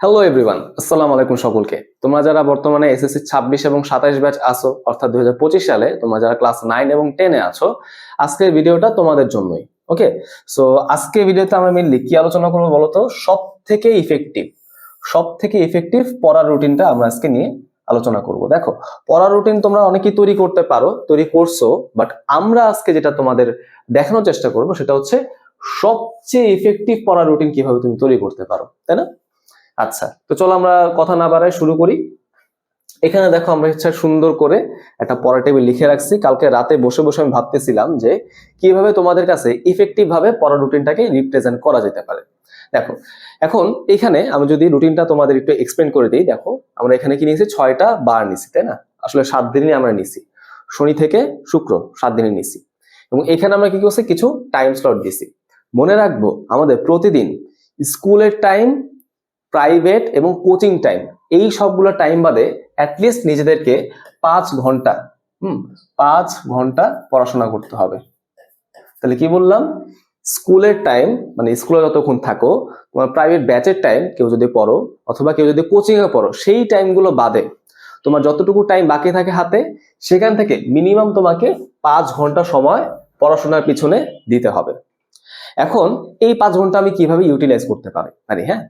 Hello everyone আসসালামু আলাইকুম সকলকে। তোমরা যারা বর্তমানে এসএসসি ছাব্বিশ এবং সাতাইশ ব্যাচ আছো, অর্থাৎ দুই হাজার পঁচিশ সালে, তোমরা যারা ক্লাস নাইন এবং টেনে আছো, আজকের ভিডিওটা তোমাদের জন্যই ওকে সো আজকে ভিডিওতে আমরা মেনলি কি আলোচনা করব বলতো? সব থেকে ইফেক্টিভ সব থেকে ইফেক্টিভ পড়ার রুটিনটা আমরা আজকে নিয়ে আলোচনা করব। দেখো, পড়ার রুটিন তোমরা অনেকেই তৈরি করতে পারো, তৈরি করছ বাট আমরা আজকে যেটা তোমাদের দেখানোর চেষ্টা করব, সেটা হচ্ছে সবচেয়ে ইফেক্টিভ পড়ার রুটিন কীভাবে তুমি তৈরি করতে পারো, তাই না? আচ্ছা তো চলো আমরা কথা না বাড়ায় শুরু করি। এখানে দেখো আমরা হচ্ছে সুন্দর করে একটা পড়া টেবিল লিখে রাখছি। কালকে রাতে বসে বসে আমি ভাবতেছিলাম যে কীভাবে তোমাদের কাছে ইফেক্টিভ ভাবে পড়া রুটিনটাকে রিপ্রেজেন্ট করা যেতে পারে। দেখো, এখন এখানে আমি যদি রুটিনটা তোমাদের একটু এক্সপ্লেন করে দিই। দেখো, আমরা এখানে কি নিয়েছি? ছয়টা বার নিছি তাই না? আসলে সাত দিনই আমরা নিছি শনি থেকে শুক্র সাত দিনে নিছি এবং এখানে আমরা কি করছি? কিছু টাইম স্লট দিছি মনে রাখব, আমাদের প্রতিদিন স্কুলের টাইম প্রাইভেট এবং কোচিং টাইম এই সবগুলো টাইম বাদে অ্যাটলিস্ট নিজেদেরকে পাঁচ ঘণ্টা, হুম, পাঁচ ঘণ্টা পড়াশোনা করতে হবে। তাহলে কি বললাম? স্কুলের টাইম মানে স্কুলে যতক্ষণ থাকো, তোমার প্রাইভেট ব্যাচের টাইম কেউ যদি পড়ো অথবা কেউ যদি কোচিং এ পড়ো, সেই টাইমগুলো বাদে। তোমার যতটুকু টাইম বাকি থাকে হাতে, সেখান থেকে মিনিমাম তোমাকে পাঁচ ঘণ্টা সময় পড়াশোনার পিছনে দিতে হবে। এখন এই পাঁচ ঘণ্টা আমি কীভাবে ইউটিলাইজ করতে পারি? পারি হ্যাঁ?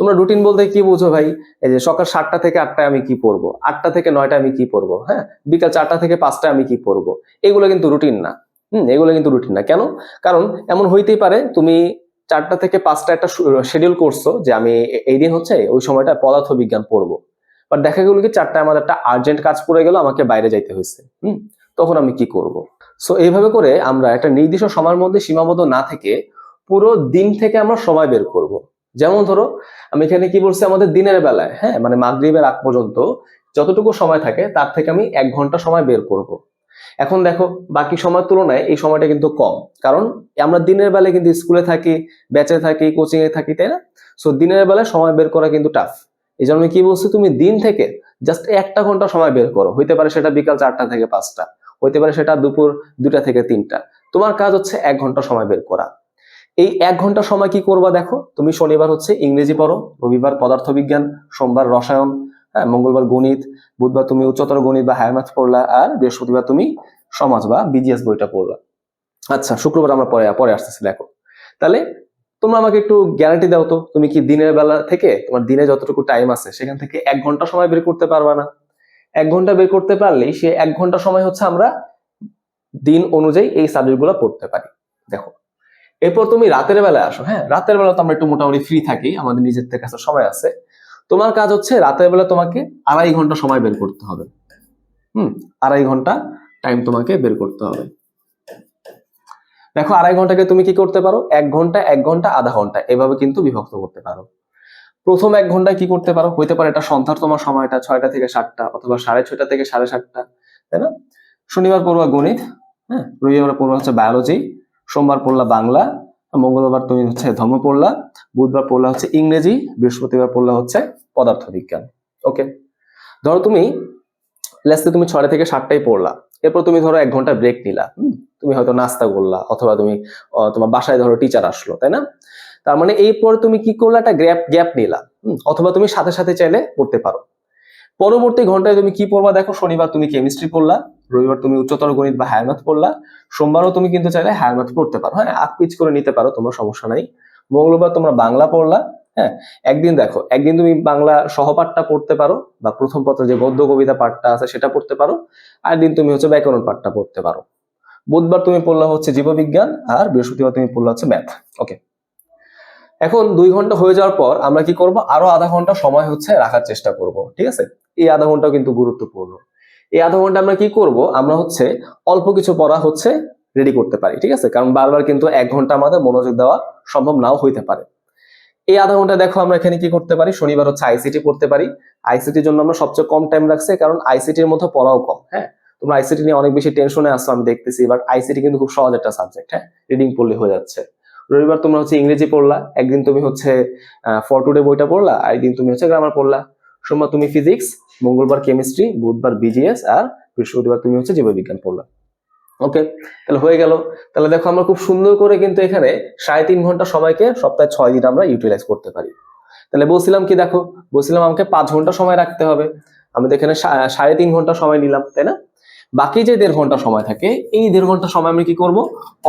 তোমরা রুটিন বলতে কি বুঝো ভাই? এই যে সকাল সাতটা থেকে আটটায় আমি কি পড়ব? আটটা থেকে নয়টা আমি কি পড়ব? হ্যাঁ? বিকাল চারটা থেকে পাঁচটায় আমি কি পড়ব? এগুলো কিন্তু রুটিন না। হুম, এগুলো কিন্তু রুটিন না। কেন? কারণ এমন হইতেই পারে তুমি চারটা থেকে পাঁচটা একটা শিডিউল করছ যে আমি এই দিন হচ্ছে ওই সময়টা পদার্থ বিজ্ঞান পড়ব। বাট দেখা গেলো কি চারটায় আমাদের একটা আর্জেন্ট কাজ পড়ে গেল, আমাকে বাইরে যাইতে হয়েছে হুম? তখন আমি কি করব? সো এইভাবে করে আমরা একটা নির্দিষ্ট সময়ের মধ্যে সীমাবদ্ধ না থেকে পুরো দিন থেকে আমরা সময় বের করব। যেমন ধরো, আমি এখানে কি বলছি? আমাদের দিনের বেলায় হ্যাঁ? মানে মাগরিবের আগ পর্যন্ত যতটুকু সময় থাকে, তার থেকে আমি এক ঘণ্টা সময় বের করব। এখন দেখো, বাকি সময়ের তুলনায় এই সময়টা কিন্তু কম। কারণ, আমরা দিনের বেলায় কিন্তু স্কুলে থাকি, ব্যাচে থাকি, কোচিংয়ে থাকি, তাই না? সো দিনের বেলায় সময় বের করা কিন্তু টাফ এই জন্য কি বলছি? তুমি দিন থেকে জাস্ট একটা ঘণ্টা সময় বের করো। হইতে পারে সেটা বিকাল চারটা থেকে পাঁচটা, হইতে পারে সেটা দুপুর দুটা থেকে তিনটা। তোমার কাজ হচ্ছে এক ঘণ্টা সময় বের করা। এই এক ঘণ্টা সময় কি করবা দেখো? তুমি শনিবার হচ্ছে ইংরেজি পড়ো, রবিবার পদার্থবিজ্ঞান, সোমবার রসায়ন হ্যাঁ মঙ্গলবার গণিত, বুধবার তুমি উচ্চতর গণিত বা হায়ার ম্যাথ পড়লা, আর বৃহস্পতিবার তুমি সমাজ বা বিজিএস বইটা পড়লা। আচ্ছা শুক্রবার আমরা পরে পরে আসতেছি, দেখো। তাহলে তোমরা আমাকে একটু গ্যারান্টি দাও তো, তুমি কি দিনের বেলা থেকে, তোমার দিনে যতটুকু টাইম আছে, সেখান থেকে এক ঘণ্টা সময় বের করতে পারবা না। এক ঘণ্টা বের করতে পারলেই সে এক ঘণ্টা সময় হচ্ছে আমরা দিন অনুযায়ী এই সাবজেক্টগুলো পড়তে পারি। দেখো এরপর তুমি রাতের বেলায় আসো হ্যাঁ? রাতের বেলা তো আমরা একটু মোটামুটি ফ্রি থাকি, আমাদের নিজেদের কাছে সময় আছে। তোমার কাজ হচ্ছে রাতের বেলা তোমাকে আড়াই ঘণ্টা সময় বের করতে হবে। হুম? আড়াই ঘণ্টা টাইম তোমাকে বের করতে হবে। দেখো, আড়াই ঘন্টাকে তুমি কি করতে পারো? এক ঘণ্টা এক ঘণ্টা, আধা ঘণ্টা, এভাবে কিন্তু বিভক্ত করতে পারো। প্রথম এক ঘন্টায় কি করতে পারো? হইতে পারে এটা সন্ধ্যার তোমার সময়টা, ছয়টা থেকে সাতটা, অথবা সাড়ে ছয়টা থেকে সাড়ে সাতটা, তাই না? শনিবার পড়ুয়া গণিত হ্যাঁ? রবিবার পড়ুয়া হচ্ছে বায়োলজি সোমবার পড়লা বাংলা, মঙ্গলবার তুমি হচ্ছে ধর্ম পড়লা, বুধবার পড়লা হচ্ছে ইংরেজি, বৃহস্পতিবার পড়লা হচ্ছে পদার্থবিজ্ঞান। ওকে ধরো তুমি লেসে তুমি ছয়টা থেকে সাতটাই পড়লা, এরপর তুমি ধরো এক ঘণ্টা ব্রেক নিলা তুমি হয়তো নাস্তা করলা, অথবা তুমি তোমার বাসায় ধরো টিচার আসলো, তাই না? তার মানে এই পর তুমি কি করলা, একটা গ্যাপ গ্যাপ নিলা অথবা তুমি সাথে সাথে চাইলে পড়তে পারো। পরবর্তী ঘন্টায় তুমি কি পড়বা? দেখো শনিবার তুমি কেমিস্ট্রি পড়লা রবিবার তুমি উচ্চতর গণিত বা হায়ার ম্যাথ পড়লা, সোমবারও তুমি কিন্তু চাইলে হায়ার ম্যাথ পড়তে পারো। হ্যাঁ আগ পিচ করে নিতে পারো, তোমার সমস্যা নাই। মঙ্গলবার তোমরা বাংলা পড়লা হ্যাঁ? একদিন দেখো, একদিন তুমি বাংলা সহপাঠটা পড়তে পারো বা প্রথম পত্র যে গদ্য কবিতা পাঠটা আছে সেটা পড়তে পারো, আর দিন তুমি হচ্ছে ব্যাকরণ পাঠটা পড়তে পারো। বুধবার তুমি পড়লা হচ্ছে জীববিজ্ঞান, আর বৃহস্পতিবার তুমি পড়লা হচ্ছে ম্যাথ ওকে এখন দুই ঘণ্টা হয়ে যাওয়ার পর আমরা কি করব? আরও আধা ঘণ্টা সময় হচ্ছে রাখার চেষ্টা করব, ঠিক আছে? এই আধা ঘন্টাও কিন্তু গুরুত্বপূর্ণ। এই আধা ঘণ্টা আমরা কি করব? আমরা হচ্ছে অল্প কিছু পড়া হচ্ছে রেডি করতে পারি, ঠিক আছে? কারণ বারবার কিন্তু এক ঘণ্টা আমাদের মনোযোগ দেওয়া সম্ভব নাও হইতে পারে। এই আধা ঘণ্টা দেখো আমরা এখানে কি করতে পারি? শনিবার হচ্ছে আইসিটি পড়তে পারি। আইসিটির জন্য আমরা সবচেয়ে কম টাইম রাখছি, কারণ আইসিটির মধ্যে পড়াও কম হ্যাঁ? তোমরা আইসিটি নিয়ে অনেক বেশি টেনশনে আসছো আমি দেখতেছি বাট আইসিটি কিন্তু খুব সহজ একটা সাবজেক্ট হ্যাঁ? রিডিং পড়লে হয়ে যাচ্ছে। রবিবার তোমরা হচ্ছে ইংরেজি পড়লা, একদিন তুমি হচ্ছে ফর টুডে বইটা পড়লা আর একদিন তুমি হচ্ছে গ্রামার পড়লা। সোমবার তুমি ফিজিক্স মঙ্গলবার কেমিস্ট্রি বুধবার বিজিএস আর বৃহস্পতিবার তুমি হচ্ছে জীববিজ্ঞান পড়লা। ওকে তাহলে হয়ে গেল। তাহলে দেখো আমরা খুব সুন্দর করে কিন্তু এখানে সাড়ে তিন ঘণ্টা সময়কে সপ্তাহে ছয় দিন আমরা ইউটিলাইজ করতে পারি। তাহলে বলছিলাম কি দেখো? বলছিলাম আমাকে পাঁচ ঘণ্টা সময় রাখতে হবে। আমি তো এখানে সাড়ে তিন ঘণ্টা সময় নিলাম, তাই না? বাকি যে দেড় ঘণ্টা সময় থাকে, এই দেড় ঘণ্টা সময় আমি কি করব?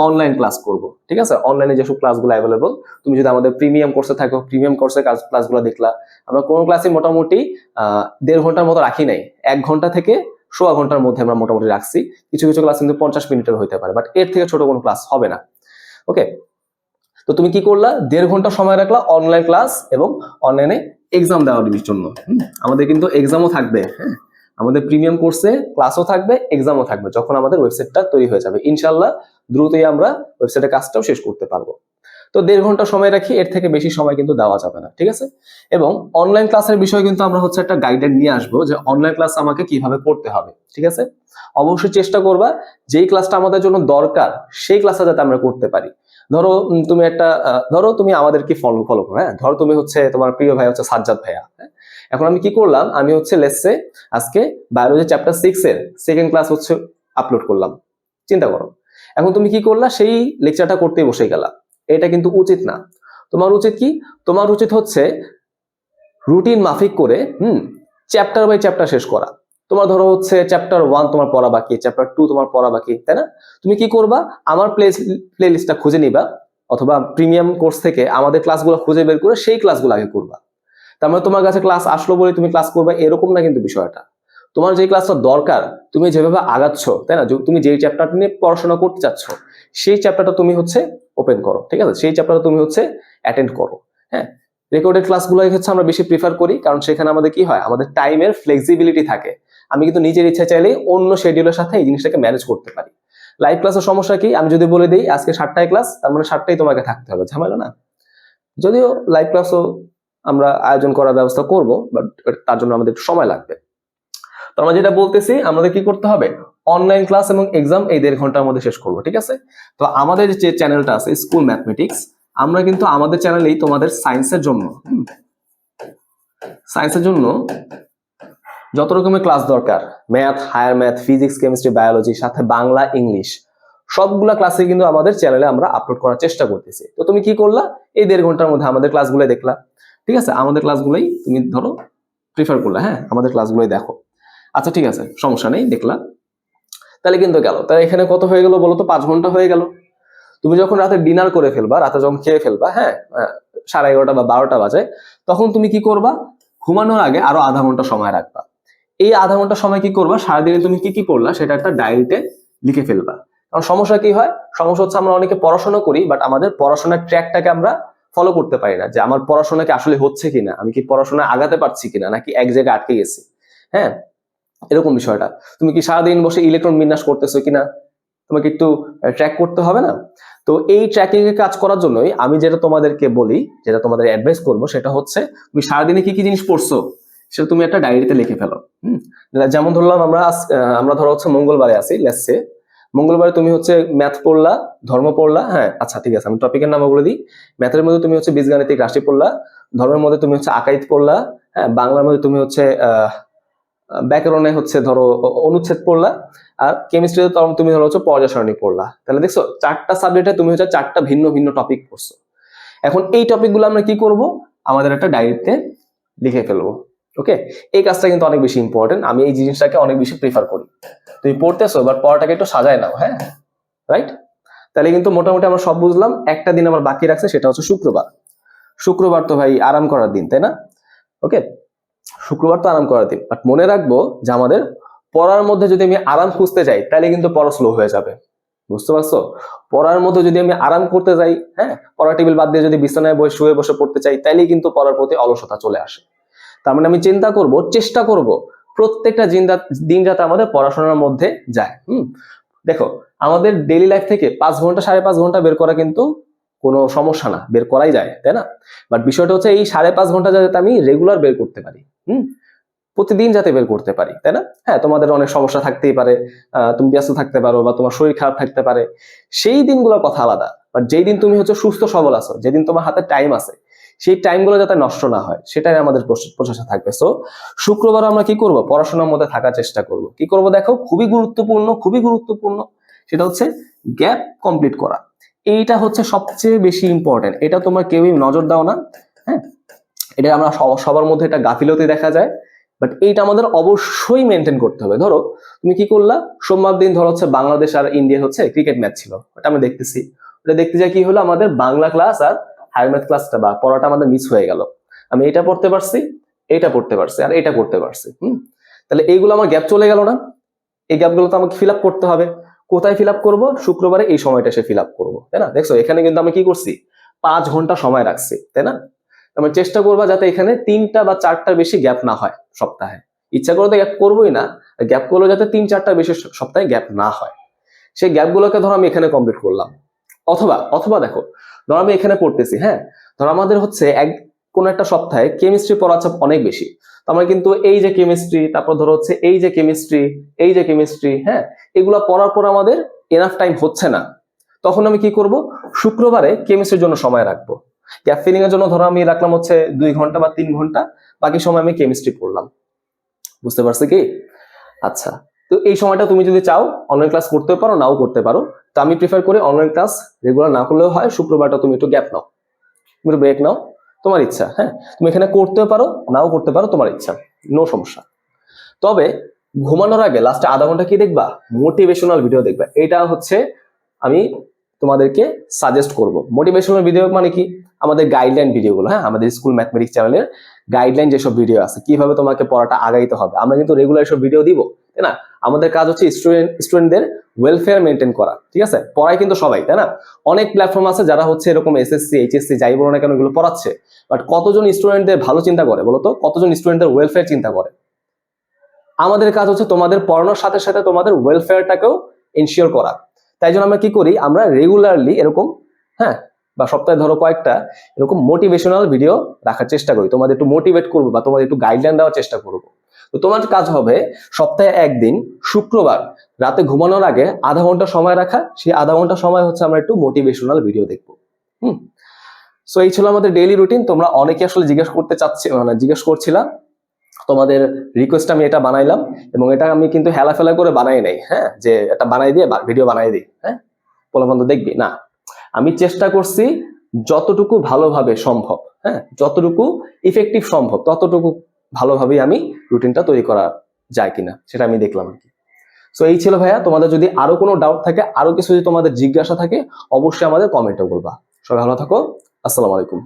অনলাইন ক্লাস করব, ঠিক আছে? অনলাইনে যেসব ক্লাসগুলো অ্যাভেলেবল তুমি যদি আমাদের প্রিমিয়াম কোর্সে থাকো প্রিমিয়াম কোর্সের ক্লাসগুলো দেখলা, আমরা কোন ক্লাসে মোটামুটি দেড় ঘণ্টার মতো রাখি নাই। এক ঘণ্টা থেকে সোয়া ঘণ্টার মধ্যে আমরা মোটামুটি রাখছি। কিছু কিছু ক্লাস কিন্তু পঞ্চাশ মিনিটের হতে পারে বাট এর থেকে ছোট কোনো ক্লাস হবে না। ওকে তো তুমি কি করলা? দেড় ঘণ্টা সময় রাখলা অনলাইন ক্লাস এবং অনলাইনে এক্সাম দেওয়ার জন্য। আমাদের কিন্তু এক্সামও থাকবে হ্যাঁ? আমাদের প্রিমিয়াম কোর্সে ক্লাসও থাকবে এক্সামও থাকবে, যখন আমাদের ওয়েবসাইটটা তৈরি হয়ে যাবে। ইনশাল্লাহ দ্রুতই আমরা ওয়েবসাইটের কাজটাও শেষ করতে পারব। তো দেড় ঘণ্টা সময় রাখি, এর থেকে বেশি সময় কিন্তু দেওয়া যাবে না, ঠিক আছে? এবং অনলাইন ক্লাসের বিষয়ে কিন্তু আমরা হচ্ছে একটা গাইডলাইন নিয়ে আসব যে অনলাইন ক্লাস আমাকে কীভাবে করতে হবে, ঠিক আছে? অবশ্যই চেষ্টা করবা, যেই ক্লাসটা আমাদের জন্য দরকার, সেই ক্লাসটা যাতে আমরা করতে পারি। ধরো তুমি একটা ধরো তুমি আমাদেরকে ফলো ফলো করো হ্যাঁ? ধরো তুমি হচ্ছে তোমার প্রিয় ভাই হচ্ছে সাজ্জাদ ভাইয়া হ্যাঁ? এখন আমি কি করলাম? আমি হচ্ছে লেসে আজকে বায়োলজি চ্যাপ্টার সিক্স এর সেকেন্ড ক্লাস হচ্ছে আপলোড করলাম। চিন্তা করো। এখন তুমি কি করলা? সেই লেকচারটা করতেই বসে গেলা। এটা কিন্তু উচিত না। তোমার উচিত কি? তোমার উচিত হচ্ছে রুটিন মাফিক করে, হুম চ্যাপ্টার বাই চ্যাপ্টার শেষ করা। তোমার ধরো হচ্ছে চ্যাপ্টার ওয়ান তোমার পড়া বাকি চ্যাপ্টার টু তোমার পড়া বাকি, তাই না? তুমি কি করবা? আমার প্লে প্লে লিস্টটা খুঁজে নিবা, অথবা প্রিমিয়াম কোর্স থেকে আমাদের ক্লাসগুলো খুঁজে বের করে সেই ক্লাসগুলো আগে করবা। তার মানে তোমার কাছে ক্লাস আসলো বলে তুমি ক্লাস করবে, এরকম না কিন্তু বিষয়টা। তোমার যে ক্লাসটা দরকার, তুমি যেভাবে আগাচ্ছ, তাই না? তুমি যেই চ্যাপ্টারটা নিয়ে পড়াশোনা করতে চাচ্ছ, সেই চ্যাপ্টারটা তুমি হচ্ছে ওপেন করো, ঠিক আছে? সেই চ্যাপ্টারটা তুমি হচ্ছে অ্যাটেন্ড করো হ্যাঁ? রেকর্ডেড ক্লাসগুলো হচ্ছে আমরা বেশি প্রিফার করি, কারণ সেখানে আমাদের কি হয়? আমাদের টাইমের ফ্লেক্সিবিলিটি থাকে। আমি কিন্তু নিজের ইচ্ছা চাইলেই অন্য শেডিউলের সাথে এই জিনিসটাকে ম্যানেজ করতে পারি। লাইভ ক্লাসের সমস্যা কি? আমি যদি বলে দিই, আজকে সাতটায় ক্লাস তার মানে সাতটায় তোমাকে থাকতে হবে, ঝামেলা না। যদিও লাইভ ক্লাসও আমরা আয়োজন করার ব্যবস্থা করব বাট তার জন্য আমাদের একটু সময় লাগবে। তো আমরা যেটা বলতেছি, আমাদের কি করতে হবে? অনলাইন ক্লাস এবং এক্সাম এই দেড় ঘণ্টার মধ্যে শেষ করব, ঠিক আছে? তো আমাদের যে চ্যানেলটা আছে স্কুল ম্যাথমেটিক্স আমরা কিন্তু আমাদের চ্যানেলেই তোমাদের সায়েন্সের জন্য সায়েন্সের জন্য যত রকমের ক্লাস দরকার math higher math physics chemistry biology সাথে বাংলা ইংলিশ সবগুলা ক্লাসে কিন্তু আমাদের চ্যানেলে আমরা আপলোড করার চেষ্টা করতেছি। তো তুমি কি করলা? এই দেড় ঘণ্টার মধ্যে আমাদের ক্লাসগুলো দেখলা। ঠিক আছে? আমাদের ক্লাসগুলোই তুমি ধরো প্রিফার করলা হ্যাঁ? আমাদের ক্লাসগুলোই দেখো। আচ্ছা ঠিক আছে, সমস্যা নেই দেখলা তাহলে কিন্তু গেল। তাহলে এখানে কত হয়ে গেল বলো তো পাঁচ ঘণ্টা হয়ে গেল। তুমি যখন রাতে ডিনার করে ফেলবা, রাতে যখন খেয়ে ফেলবা হ্যাঁ সাড়ে এগারোটা বা বারোটা বাজে, তখন তুমি কি করবা? ঘুমানোর আগে আরও আধা ঘণ্টা সময় রাখবা। এই আধা ঘণ্টা সময় কি করবা? সারাদিনে তুমি কি কি করলা? সেটা একটা ডায়েরিতে লিখে ফেলবা। কারণ সমস্যা কি হয়? সমস্যা হচ্ছে আমরা অনেকে পড়াশোনা করি বাট আমাদের পড়াশোনার ট্র্যাকটাকে আমরা ফলো করতে পারি না যে আমার পড়াশোনা কি আসলে হচ্ছে কিনা? আমি কি পড়াশোনা আগাতে পারছি কিনা? নাকি এক জায়গায় আটকে গেছি? হ্যাঁ? এরকম বিষয়টা। তুমি কি সারাদিন বসে ইলেকট্রন বিন্যাস করতেছো কিনা? তোমাকে একটু ট্র্যাক করতে হবে না? তো এই ট্র্যাকিং এ কাজ করার জন্যই আমি যেটা তোমাদেরকে বলি, যেটা তোমাদের অ্যাডভাইস করব, সেটা হচ্ছে তুমি সারাদিনে কি কি জিনিস পড়ছো, সেটা তুমি একটা ডায়েরিতে লিখে ফেলো। হুম? যেমন ধরলাম আমরা আমরা ধরো হচ্ছে মঙ্গলবারে আছি লেটসে মঙ্গলবারে তুমি হচ্ছে ম্যাথ পড়লা, ধর্ম পড়লা হ্যাঁ আচ্ছা ঠিক আছে, আমি টপিকের নাম বলে দিই। ম্যাথের মধ্যে তুমি হচ্ছে বীজগাণিতিক রাশি পড়লা, ধর্মের মধ্যে তুমি হচ্ছে আকাইত পড়লা হ্যাঁ বাংলার মধ্যে তুমি হচ্ছে ব্যাকরণে হচ্ছে ধরো অনুচ্ছেদ পড়লা, আর কেমিস্ট্রিতে তুমি ধরো হচ্ছে পর্যায় সারণী পড়লা। তাহলে দেখছ, চারটা সাবজেক্টে তুমি হচ্ছে চারটা ভিন্ন ভিন্ন টপিক পড়ছো। এখন এই টপিকগুলো আমরা কি করব? আমাদের একটা ডায়েরিতে লিখে ফেলব। ওকে এই কাজটা কিন্তু অনেক বেশি ইম্পর্টেন্ট আমি এই জিনিসটাকে অনেক বেশি প্রিফার করি। তুমি পড়তেছো বাট পড়াটাকে একটু সাজায় নাও হ্যাঁ? রাইট তাহলে কিন্তু মোটামুটি আমরা সব বুঝলাম। একটা দিন আমার বাকি রাখছে, সেটা হচ্ছে শুক্রবার। শুক্রবার তো ভাই আরাম করার দিন, তাই না? ওকে শুক্রবার তো আরাম করার দিন। বাট মনে রাখব যে আমাদের পড়ার মধ্যে যদি আমি আরাম খুঁজতে যাই, তাহলে কিন্তু পড়া স্লো হয়ে যাবে। বুঝতে পারছ? পড়ার মধ্যে যদি আমি আরাম করতে যাই হ্যাঁ? পড়া টেবিল বাদ দিয়ে যদি বিছানায় বসে শুয়ে বসে পড়তে চাই তাহলেই কিন্তু পড়ার প্রতি অলসতা চলে আসে। তার মানে আমি চিন্তা করব, চেষ্টা করব প্রত্যেকটা দিন যাতে আমাদের পড়াশোনার মধ্যে যায়, হুম? দেখো, আমাদের ডেইলি লাইফ থেকে পাঁচ ঘণ্টা, সাড়ে পাঁচ ঘণ্টা বের করা কিন্তু কোনো সমস্যা না, বের করাই যায়, তাই না? বাট বিষয়টা হচ্ছে এই সাড়ে পাঁচ ঘণ্টা যাতে আমি রেগুলার বের করতে পারি, হুম? প্রতিদিন যাতে বের করতে পারি, তাই না? হ্যাঁ তোমাদের অনেক সমস্যা থাকতেই পারে তুমি ব্যস্ত থাকতে পারো বা তোমার শরীর খারাপ থাকতে পারে। সেই দিনগুলোর কথা আলাদা বাট যেই দিন তুমি হচ্ছে সুস্থ সবল আছো, যেদিন তোমার হাতে টাইম আছে সেই টাইমগুলো যাতে নষ্ট না হয়, সেটাই আমাদের প্রচ- প্রচেষ্টা থাকবে। সো শুক্রবার আমরা কি করব? পড়াশোনার মধ্যে থাকার চেষ্টা করব। কি করব দেখো? খুবই গুরুত্বপূর্ণ খুবই গুরুত্বপূর্ণ সেটা হচ্ছে গ্যাপ কমপ্লিট করা। এইটা হচ্ছে সবচেয়ে বেশি ইম্পর্টেন্ট এটা তোমরা কেউই নজর দাও না হ্যাঁ? এটা আমরা সবার মধ্যে এটা গাফিলতি দেখা যায় বাট এইটা আমাদের অবশ্যই মেনটেন করতে হবে। ধরো, তুমি কি করলা? সোমবার দিন ধরো হচ্ছে বাংলাদেশ আর ইন্ডিয়ার হচ্ছে ক্রিকেট ম্যাচ ছিল। ওটা আমি দেখতেছি। ওটা দেখতে যাই কি হলো? আমাদের বাংলা ক্লাস আর হায়ার ম্যাথ ক্লাসটা বা পড়াটা আমাদের মিস হয়ে গেল। আমি এটা পড়তে পারছি, এটা পড়তে পারছি, আর এটা করতে পারছি, হুম? তাহলে এইগুলো আমার গ্যাপ চলে গেল না? এই গ্যাপগুলো তো আমাকে ফিল করতে হবে। কোথায় ফিল করব? শুক্রবারে এই সময়টা সে ফিল আপ করব, তাই না? দেখছ, এখানে কিন্তু আমি কি করছি? পাঁচ ঘণ্টা সময় রাখছি, তাই না? আমি চেষ্টা করবা যাতে এখানে তিনটা বা চারটার বেশি গ্যাপ না হয় সপ্তাহে। ইচ্ছা করে তো গ্যাপ করবোই না গ্যাপ করলেও যাতে তিন চারটা বেশি সপ্তাহে গ্যাপ না হয়। সেই গ্যাপগুলোকে ধরো আমি এখানে কমপ্লিট করলাম। অথবা অথবা দেখো, ধরো আমি এখানে পড়তেছি হ্যাঁ? ধরো আমাদের হচ্ছে এক, কোন একটা সপ্তাহে কেমিস্ট্রি পড়ার চাপ অনেক বেশি। আমার কিন্তু এই যে কেমিস্ট্রি তারপর ধরো হচ্ছে এই যে কেমিস্ট্রি এই যে কেমিস্ট্রি হ্যাঁ? এগুলো পড়ার পর আমাদের এনাফ টাইম হচ্ছে না। তখন আমি কি করব? শুক্রবারে কেমিস্ট্রির জন্য সময় রাখব। গ্যাপ ফিলিং এর জন্য ধরো আমি রাখলাম হচ্ছে দুই ঘণ্টা বা তিন ঘণ্টা, বাকি সময় আমি কেমিস্ট্রি পড়লাম। বুঝতে পারছি কি? আচ্ছা তো এই সময়টা তুমি যদি চাও অনলাইন ক্লাস করতে পারো, নাও করতে পারো। তো আমি প্রিফার করি অনলাইন ক্লাস রেগুলার না করলেও হয়, শুক্রবারটা তুমি একটু গ্যাপ নাও। তুমি একটু ব্রেক নাও, তোমার ইচ্ছা হ্যাঁ? তুমি এখানে করতেও পারো, নাও করতে পারো, তোমার ইচ্ছা নো সমস্যা। তবে ঘুমানোর আগে লাস্টে আধা ঘণ্টা কি দেখবা? মোটিভেশনাল ভিডিও দেখবা। এটা হচ্ছে আমি তোমাদেরকে সাজেস্ট করব। মোটিভেশনাল ভিডিও মানে কি? আমাদের গাইডলাইন ভিডিওগুলো হ্যাঁ? আমাদের স্কুল ম্যাথমেটিক্স চ্যানেলের গাইডলাইন যেসব ভিডিও আছে, কীভাবে তোমাকে পড়াটা আগাইতে হবে, আমরা কিন্তু রেগুলার এসব ভিডিও দিব, তাই না? আমাদের কাজ হচ্ছে স্টুডেন্ট স্টুডেন্টদের ওয়েলফেয়ার মেনটেন করা, ঠিক আছে? পড়ায় কিন্তু সবাই, তাই না? অনেক প্ল্যাটফর্ম আছে যারা হচ্ছে এরকম এসএসসি এইচএসসি যাই বলো না কেন এগুলো পড়াচ্ছে। বাট কতজন স্টুডেন্টদের ভালো চিন্তা করে বলো তো? কতজন স্টুডেন্টদের ওয়েলফেয়ার চিন্তা করে? আমাদের কাজ হচ্ছে তোমাদের পড়ানোর সাথে সাথে তোমাদের ওয়েলফেয়ারটাকেও ইনশিওর করা। তাই জন্য আমরা কি করি? আমরা রেগুলারলি এরকম হ্যাঁ? বা সপ্তাহে ধরো কয়েকটা এরকম মোটিভেশনাল ভিডিও রাখার চেষ্টা করি। তোমাদের একটু মোটিভেট করব বা তোমাদের একটু গাইডলাইন দেওয়ার চেষ্টা করব। তো তোমার কাজ হবে সপ্তাহে একদিন, শুক্রবার রাতে ঘুমানোর আগে আধা ঘণ্টা সময় রাখা। সেই আধা ঘণ্টা সময় হচ্ছে আমরা একটু মোটিভেশনাল ভিডিও দেখব। হুম? সো এই ছিল আমাদের ডেইলি রুটিন তোমরা অনেকে আসলে জিজ্ঞেস করতে চাচ্ছি মানে জিজ্ঞেস করছিলাম। তোমাদের রিকোয়েস্ট আমি এটা বানাইলাম এবং এটা আমি কিন্তু হেলাফেলা করে বানাই নাই হ্যাঁ? যে এটা বানাই দিয়ে ভিডিও বানাই দিই হ্যাঁ? পোলাপন্ত দেখবি? না। আমি চেষ্টা করছি যতটুকু ভালোভাবে সম্ভব হ্যাঁ? যতটুকু ইফেক্টিভ সম্ভব, ততটুকু ভালোভাবেই আমি রুটিনটা তৈরি করা যায় কিনা, সেটা আমি দেখলাম আর কি। সো এই ছিল ভাইয়া, তোমাদের যদি আরও কোনো ডাউট থাকে, আরও কিছু যদি তোমাদের জিজ্ঞাসা থাকে, অবশ্যই আমাদের কমেন্টে বলবা। সবাই ভালো থাকো, আসসালামু আলাইকুম।